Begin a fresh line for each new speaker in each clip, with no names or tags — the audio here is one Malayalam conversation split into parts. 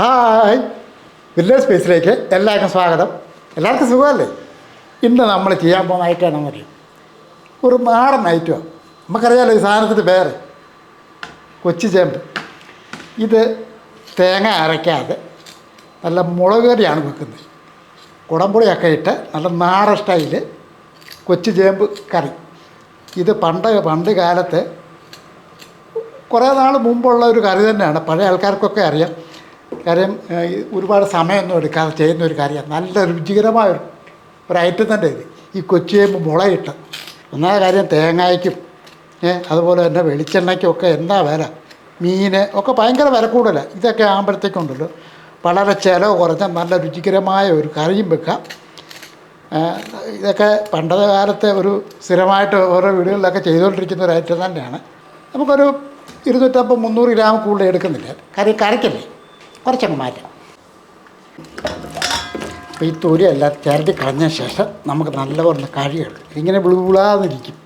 ഹായ്. വില്ലേജ് സ്പേസിലേക്ക് എല്ലാവർക്കും സ്വാഗതം. എല്ലാവർക്കും സുഖമല്ലേ? ഇന്ന് നമ്മൾ ചെയ്യാൻ പോകുന്ന ഐറ്റം അറിയും ഒരു നാടൻ ഐറ്റോ നമുക്കറിയാലോ ഈ സാധനത്തിന്റെ പേര്. കൊച്ചി ചേമ്പ്. ഇത് തേങ്ങ അരയ്ക്കാതെ നല്ല മുളക് കറിയാണ് വെക്കുന്നത്. കുടംപുളിയൊക്കെ ഇട്ട് നല്ല നാടൻ സ്റ്റൈൽ കൊച്ചു ചേമ്പ് കറി. ഇത് പണ്ട് പണ്ട് കാലത്ത് കുറേ നാൾ മുമ്പുള്ള ഒരു കറി തന്നെയാണ്. പഴയ ആൾക്കാർക്കൊക്കെ അറിയാം. കാര്യം ഒരുപാട് സമയമൊന്നും എടുക്കാതെ ചെയ്യുന്ന ഒരു കാര്യമാണ്. നല്ല രുചികരമായ ഒരു ഐറ്റം തന്നെ ഇത്. ഈ കൊച്ചിയേമ്പ് മുളയിട്ട്. ഒന്നാമത്തെ കാര്യം തേങ്ങയ്ക്കും. അതുപോലെ തന്നെ വെളിച്ചെണ്ണയ്ക്കും ഒക്കെ എന്താ വില? മീൻ ഒക്കെ ഭയങ്കര വില കൂടുതലാണ് ഇതൊക്കെ ആകുമ്പോഴത്തേക്കുണ്ടല്ലോ. വളരെ ചിലവ് കുറഞ്ഞ നല്ല രുചികരമായ ഒരു കറിയും വെക്കാം. ഇതൊക്കെ പണ്ടത്തെ കാലത്തെ ഒരു സ്ഥിരമായിട്ട് ഓരോ വീടുകളിലൊക്കെ ചെയ്തുകൊണ്ടിരിക്കുന്ന ഒരു ഐറ്റം തന്നെയാണ്. നമുക്കൊരു ഇരുന്നൂറ്റമ്പത് മുന്നൂറ് ഗ്രാം കൂടുതൽ എടുക്കുന്നില്ല. കറി കറിക്കല്ലേ? കുറച്ചങ്ങ് മാറ്റാം. അപ്പോൾ ഈ തൊലി എല്ലാം ചിരണ്ടി കളഞ്ഞ ശേഷം നമുക്ക് നല്ലപോലെ കഴുകണം ഇങ്ങനെ വിളുവിളാന്നിരിക്കും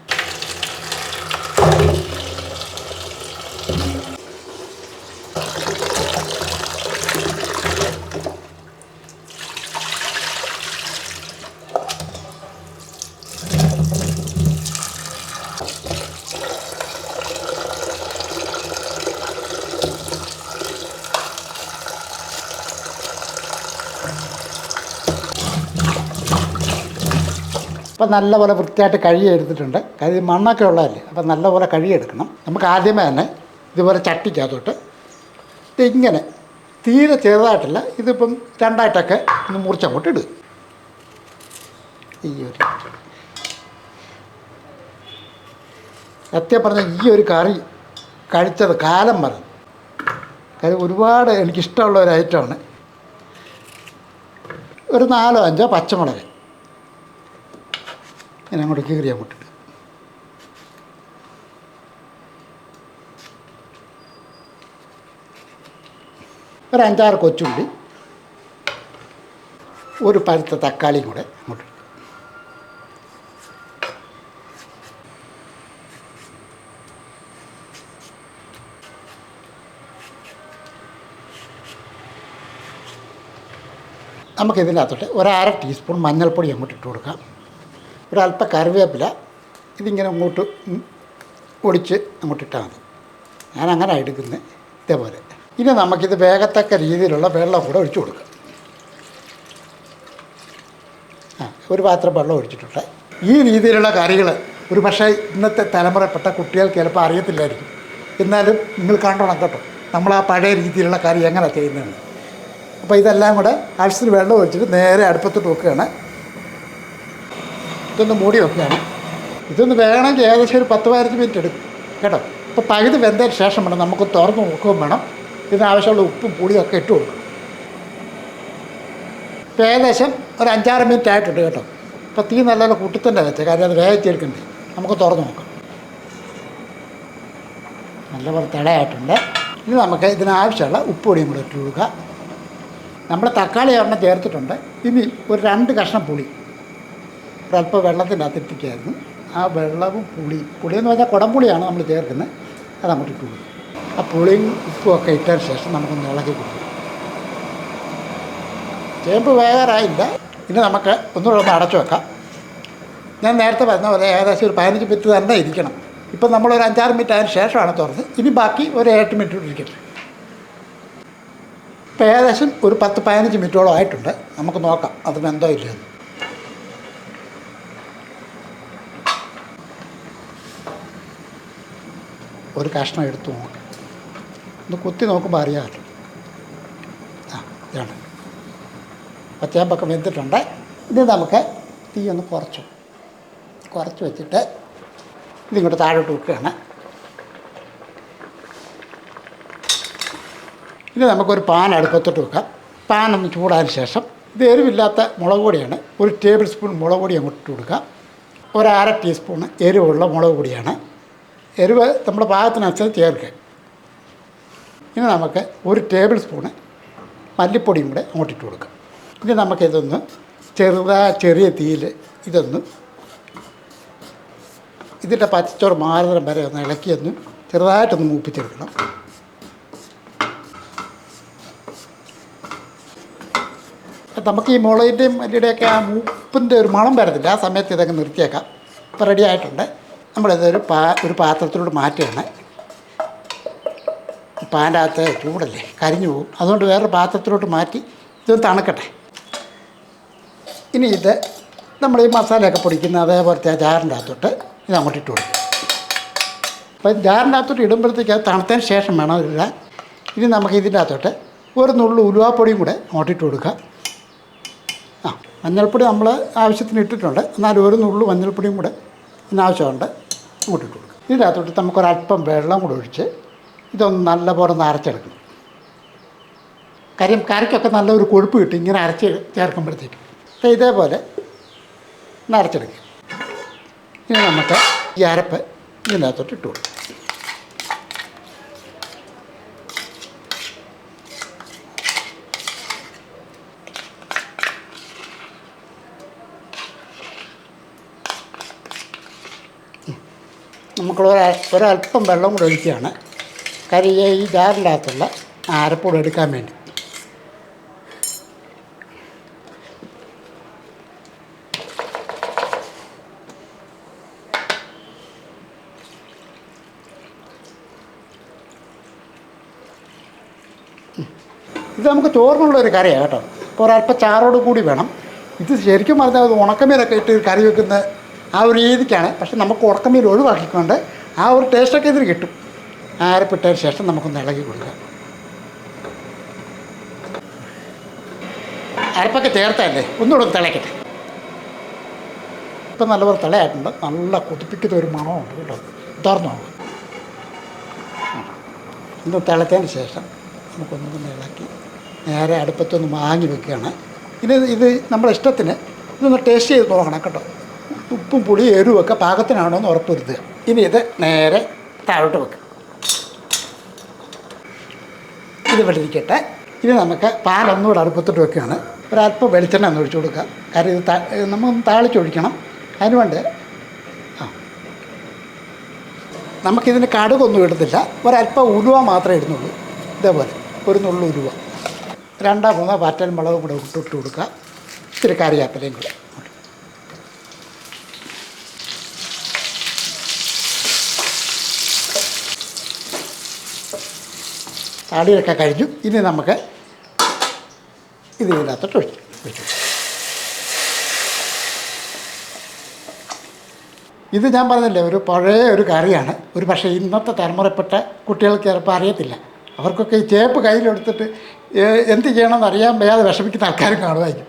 അപ്പം നല്ലപോലെ വൃത്തിയായിട്ട് കഴുകി എടുത്തിട്ടുണ്ട്. കഴുകി മണ്ണൊക്കെ ഉള്ളതല്ലേ അപ്പം നല്ലപോലെ കഴുകിയെടുക്കണം നമുക്ക് ആദ്യമേ തന്നെ ഇതുപോലെ ചട്ടിക്കകത്തോട്ട് ഇങ്ങനെ തീരെ ചെറുതായിട്ടില്ല ഇതിപ്പം രണ്ടായിട്ടൊക്കെ ഒന്ന് മുറിച്ചങ്ങോട്ട് ഇടുക. ഈ ഒരു സത്യം പറഞ്ഞാൽ ഈ ഒരു കറി കഴിച്ചത് കാലം മറന്നു കാര്യം ഒരുപാട് എനിക്കിഷ്ടമുള്ള ഒരു ഐറ്റമാണ്. ഒരു നാലോ അഞ്ചോ പച്ചമുളക്. ഞാൻ അങ്ങോട്ട് കീറി അങ്ങോട്ടിട്ട് ഒരു അഞ്ചാറ് കൊച്ചുള്ളി ഒരു പഴുത്ത തക്കാളിയും കൂടെ അങ്ങോട്ട്. നമുക്കിതിനകത്തോട്ട് ഒരു അര ടീസ്പൂൺ മഞ്ഞൾപ്പൊടി അങ്ങോട്ട് ഇട്ട് കൊടുക്കാം. ഒരല്പം കറിവേപ്പില ഇതിങ്ങനെ അങ്ങോട്ട് ഒടിച്ച് അങ്ങോട്ട് ഇട്ടാൽ മതി. ഞാൻ അങ്ങനെ എടുക്കുന്നത് ഇതേപോലെ. ഇനി നമുക്കിത് വേഗത്തക്ക രീതിയിലുള്ള വെള്ളം കൂടെ ഒഴിച്ചു കൊടുക്കാം. ആ ഒരു പാത്രം വെള്ളം ഒഴിച്ചിട്ടുണ്ട്. ഈ രീതിയിലുള്ള കറികൾ ഒരു പക്ഷേ ഇന്നത്തെ തലമുറപ്പെട്ട കുട്ടികൾക്ക് ചിലപ്പോൾ അറിയത്തില്ലായിരിക്കും. എന്നാലും നിങ്ങൾ കണ്ടോണം കേട്ടോ. നമ്മൾ ആ പഴയ രീതിയിലുള്ള കറി എങ്ങനെ ചെയ്യുന്നതെന്ന്. അപ്പോൾ ഇതെല്ലാം കൂടെ ആവശ്യത്തിന് വെള്ളം ഒഴിച്ചിട്ട് നേരെ അടുപ്പത്തോട്ട് വെക്കുകയാണ്. ഇതൊന്ന് മൂടി വെക്കുകയാണ്. ഇതൊന്ന് വേണമെങ്കിൽ ഏകദേശം ഒരു പത്ത് പതിനഞ്ച് മിനിറ്റ് എടുക്കും. കേട്ടോ? ഇപ്പോൾ പകുതി വെന്തതിന് ശേഷം വേണം നമുക്ക് തുറന്ന് നോക്കുകയും വേണം. ഇതിനാവശ്യമുള്ള ഉപ്പും പുളിയും ഒക്കെ ഇട്ട് കൊടുക്കണം. ഇപ്പോൾ ഏകദേശം ഒരു അഞ്ചാറ് മിനിറ്റ് ആയിട്ടുണ്ട് കേട്ടോ. ഇപ്പോൾ തീ നല്ലപോലെ കൂട്ടിത്തന്നെ വെച്ചാൽ കാര്യം അത് വേഗത്തിയെടുക്കണ്ടേ നമുക്ക് തുറന്ന് നോക്കാം. നല്ലപോലെ തിളയായിട്ടുണ്ട് ഇനി നമുക്ക് ഇതിനാവശ്യമുള്ള ഉപ്പ് പൊടിയും കൂടെ ഇട്ട് കൊടുക്കുക നമ്മൾ തക്കാളി ഒരെണ്ണം ചേർത്തിട്ടുണ്ട്. ഇനി ഒരു രണ്ട് കഷ്ണം പുളി. ഒരല്പം വെള്ളത്തിനകത്തിട്ടിരിക്കുകയായിരുന്നു. ആ വെള്ളവും പുളി പുളി എന്ന് പറഞ്ഞാൽ കുടംപുളിയാണ് നമ്മൾ ചേർക്കുന്നത്. അത് അങ്ങോട്ട് ഇട്ട് കൊടുക്കും. ആ പുളിയും ഉപ്പും ഒക്കെ ഇട്ടതിന് ശേഷം നമുക്കൊന്ന് ഇളക്കി കൊടുക്കും. ചേമ്പ് വേറായില്ല ഇനി നമുക്ക് ഒന്നുകൂടെ ഒന്ന് അടച്ചു വെക്കാം. ഞാൻ നേരത്തെ പറഞ്ഞ പോലെ ഏകദേശം ഒരു പതിനഞ്ച് മിനിറ്റ് തന്നെ ഇരിക്കണം. ഇപ്പം നമ്മളൊരു അഞ്ചാറ് മിനിറ്റ് അതിന് ശേഷമാണ് തുറന്ന്. ഇനി ബാക്കി ഒരു എട്ട് മിനിറ്റ് കൂടി ഇരിക്കട്ടെ. ഇപ്പം ഏകദേശം ഒരു പത്ത് പതിനഞ്ച് മിനിറ്റോളം ആയിട്ടുണ്ട്. നമുക്ക് നോക്കാം അത് ഇല്ലയെന്ന്. ഒരു കഷ്ണം എടുത്തു നോക്കാം. ഒന്ന് കുത്തി നോക്കുമ്പോൾ അറിയാമല്ലോ ആ ഇതാണ്. പച്ചയാമ്പൊക്കെ വെന്തിട്ടുണ്ട്. ഇത് നമുക്ക് തീ ഒന്ന് കുറച്ചു. കുറച്ച് വെച്ചിട്ട് ഇതിങ്ങോട്ട് താഴോട്ട് വെക്കുകയാണ്. ഇനി നമുക്കൊരു പാൻ അടുപ്പത്തോട്ട് വെക്കാം. പാൻ ഒന്ന് ചൂടായതിന് ശേഷം ഇത് എരിവില്ലാത്ത മുളക് പൊടിയാണ്. ഒരു ടേബിൾ സ്പൂൺ മുളക് പൊടി അങ്ങോട്ട് കൊടുക്കുക കൊടുക്കാം. ഒരു അര ടീസ്പൂൺ എരിവുള്ള മുളക് പൊടിയാണ്. എരിവ് നമ്മുടെ പാകത്തിനനുസരിച്ച് ചേർക്കുക. ഇനി നമുക്ക് ഒരു ടേബിൾ സ്പൂണ് മല്ലിപ്പൊടിയും കൂടെ അങ്ങോട്ടിട്ട് കൊടുക്കാം. ഇനി നമുക്കിതൊന്ന് ചെറുതാ ചെറിയ തീയിൽ ഇതൊന്ന് ഇതിന്റെ പച്ചച്ചോറ് മാറുന്നിടം വരെ ഒന്ന് ഇളക്കിയൊന്ന് ചെറുതായിട്ടൊന്ന് മൂപ്പിച്ചെടുക്കണം. നമുക്ക് ഈ മുളകിന്റെയും മല്ലിയുടെയൊക്കെ ആ മൂപ്പിന്റെ ഒരു മണം വരത്തില്ല. ആ സമയത്ത് ഇതൊക്കെ നിർത്തിയേക്കാം. ഇപ്പോൾ റെഡി ആയിട്ടുണ്ട്. നമ്മളിതൊരു പാ ഒരു പാത്രത്തിലോട്ട് മാറ്റുകയാണ്. പാന്റെ അകത്ത് ചൂടല്ലേ കരിഞ്ഞു പോകും. അതുകൊണ്ട് വേറൊരു പാത്രത്തിലോട്ട് മാറ്റി ഇതൊന്ന് തണുക്കട്ടെ. ഇനി ഇത് നമ്മൾ ഈ മസാലയൊക്കെ പൊടിക്കുന്ന അതേപോലത്തെ ആ ജാറിന്റെ അകത്തോട്ട് ഇത് അങ്ങോട്ട് ഇട്ട് കൊടുക്കും. അപ്പം ജാറിന്റെ അകത്തോട്ട് ഇടുമ്പോഴത്തേക്ക് അത് തണുത്തതിന് ശേഷം വേണം ഇടാൻ. ഇനി നമുക്ക് ഇതിന്റെ അകത്തോട്ട് ഒരു നുള്ളു ഉലുവാപ്പൊടിയും കൂടെ അങ്ങോട്ട് ഇട്ട് കൊടുക്കാം ആ മഞ്ഞൾപ്പൊടി നമ്മൾ ആവശ്യത്തിന് ഇട്ടിട്ടുണ്ട്. എന്നാലും ഒരു നുള്ളു മഞ്ഞൾപ്പൊടിയും കൂടെ ഇതിനാവശ്യമുണ്ട് അങ്ങോട്ട് ഇട്ട് കൊടുക്കും ഇതിന്റെ അകത്തോട്ട് നമുക്കൊരല്പം വെള്ളം കൂടെ ഒഴിച്ച് ഇതൊന്ന് നല്ലപോലെ ഒന്ന് അരച്ചെടുക്കണം. കാര്യം കറിക്കൊക്കെ നല്ലൊരു കൊഴുപ്പ് കിട്ടും ഇങ്ങനെ അരച്ച് ചേർക്കുമ്പോഴത്തേക്ക്. അപ്പോൾ ഇതേപോലെ ഒന്ന് ഇനി നമുക്ക് ഈ അരപ്പ് ഇതിനകത്തോട്ട് ഇട്ട് കൊടുക്കും നമുക്ക് ഒര- ഒരല്പം വെള്ളം കൂടെ ഒഴിക്കുകയാണ്. കാര്യം ഈ- ജാറിന്റെ അകത്തുള്ള അരപ്പൂടെ എടുക്കാൻ വേണ്ടി. ഇത് നമുക്ക് ചോറിനുള്ള ഒരു കറിയാണ് കേട്ടോ. ഇപ്പോൾ ഒരല്പം ചാറോട് കൂടി വേണം. ഇത് ശരിക്കും പറഞ്ഞാൽ ഉണക്കമീനൊക്കെ ഇട്ട് കറി വെക്കുന്ന ആ ഒരു രീതിക്കാണ്. പക്ഷെ നമുക്ക് ഉറക്കമീൽ ഒഴിവാക്കിക്കൊണ്ട് ആ ഒരു ടേസ്റ്റൊക്കെ ഇതിന് കിട്ടും. ആ അരപ്പിട്ടതിന് ശേഷം നമുക്കൊന്ന് ഇളകി കൊടുക്കാം. അരപ്പൊക്കെ ചേർത്തല്ലേ ഒന്നുകൂടെ ഒന്ന് തിളയ്ക്കട്ടെ ഇപ്പം നല്ലപോലെ തിളയായിട്ടുണ്ട്. നല്ല കുതിപ്പിക്കുന്ന ഒരു മണമുണ്ട് കേട്ടോ. തുറന്നു ഒന്ന് തിളച്ചതിന് ശേഷം നമുക്കൊന്നും ഇളക്കി നേരെ അടുപ്പത്തൊന്ന് വാങ്ങി വെക്കുകയാണ്. ഇനി ഇത് നമ്മുടെ ഇഷ്ടത്തിന് ഇതൊന്ന് ടേസ്റ്റ് ചെയ്ത് നോക്കണം കേട്ടോ. ഉപ്പും പുളി എരിവൊക്കെ പാകത്തിനാണോ എന്ന് ഉറപ്പുവരുത്തുക. ഇനി ഇത് നേരെ താഴോട്ട് വെക്കുക. ഇത് വെള്ളിരിക്കട്ടെ ഇനി നമുക്ക് പാലൊന്നുകൂടെ അടുപ്പത്തോട്ട് വെക്കുകയാണ്. ഒരല്പം വെളിച്ചെണ്ണ ഒന്ന് ഒഴിച്ചു കൊടുക്കുക. കാര്യം ഇത് ഒന്ന് താളിച്ചൊഴിക്കണം അതിന് വേണ്ടി ആ. നമുക്കിതിന് കടുകൊന്നും ഇടുന്നില്ല ഒരല്പം ഉലുവ മാത്രമേ ഇടുന്നുള്ളൂ. ഇതേപോലെ ഒരു നുള്ളു ഉലുവ. രണ്ടോ മൂന്നോ പാറ്റൽ മുളകും കൂടെ ഇട്ടിട്ട് കൊടുക്കുക. ഇത്തിരി കറിവേപ്പിലയും കൂടെ. താടിയൊക്കെ കഴിഞ്ഞു ഇനി നമുക്ക് ഇത് ഇതിനകത്തോട്ട് ഒഴിച്ചു ഒഴിച്ചു ഇത് ഞാൻ പറഞ്ഞില്ലേ ഒരു പഴയ ഒരു കറിയാണ്. ഒരു പക്ഷേ ഇന്നത്തെ തലമുറപ്പെട്ട കുട്ടികൾക്ക് ചിലപ്പോൾ അറിയത്തില്ല. അവർക്കൊക്കെ ഈ ചേപ്പ് കയ്യിലെടുത്തിട്ട് എന്ത് ചെയ്യണമെന്ന് അറിയാൻ വയ്യാതെ വിഷമിക്കുന്ന ആൾക്കാരും കാണുമായിരിക്കും.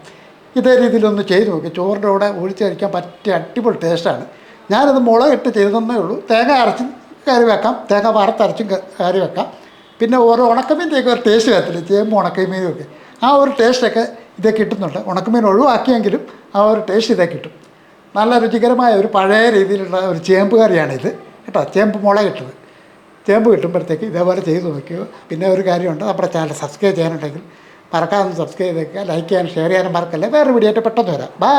ഇതേ രീതിയിലൊന്ന് ചെയ്ത് നോക്കി. ചോറിന്റെ കൂടെ ഒഴിച്ച് കഴിക്കാൻ പറ്റിയ അടിപൊളി ടേസ്റ്റാണ്. ഞാനത് മുളകിട്ട് ചെയ്തെന്നേ ഉള്ളൂ. തേങ്ങ അരച്ചും കറി വെക്കാം. തേങ്ങ വറുത്തരച്ചും കറി വെക്കാം. പിന്നെ ഓരോ ഉണക്കമീന്റെയൊക്കെ ഒരു ടേസ്റ്റ് വരത്തില്ല? ചേമ്പ് ഉണക്കമീനും ഒക്കെ. ആ ഒരു ടേസ്റ്റൊക്കെ ഇതേ കിട്ടുന്നുണ്ട്. ഉണക്കമീൻ ഒഴിവാക്കിയെങ്കിലും ആ ഒരു ടേസ്റ്റ് ഇതേ കിട്ടും. നല്ല രുചികരമായ ഒരു പഴയ രീതിയിലുള്ള ഒരു ചേമ്പ് കറിയാണിത് കേട്ടോ? ചേമ്പ് മുള കിട്ടുന്നത് ചേമ്പ് കിട്ടുമ്പോഴത്തേക്ക് ഇതേപോലെ ചെയ്ത് നോക്കുക പിന്നെ ഒരു കാര്യമുണ്ട്. നമ്മുടെ ചാനൽ സബ്സ്ക്രൈബ് ചെയ്യാനുണ്ടെങ്കിൽ മറക്കാതെ സബ്സ്ക്രൈബ് ചെയ്തേക്കുക. ലൈക്ക് ചെയ്യാനും ഷെയർ ചെയ്യാനും മറക്കല്ലേ? വേറെ വീഡിയോ ആയിട്ട് പെട്ടെന്ന് വരാം. ബൈ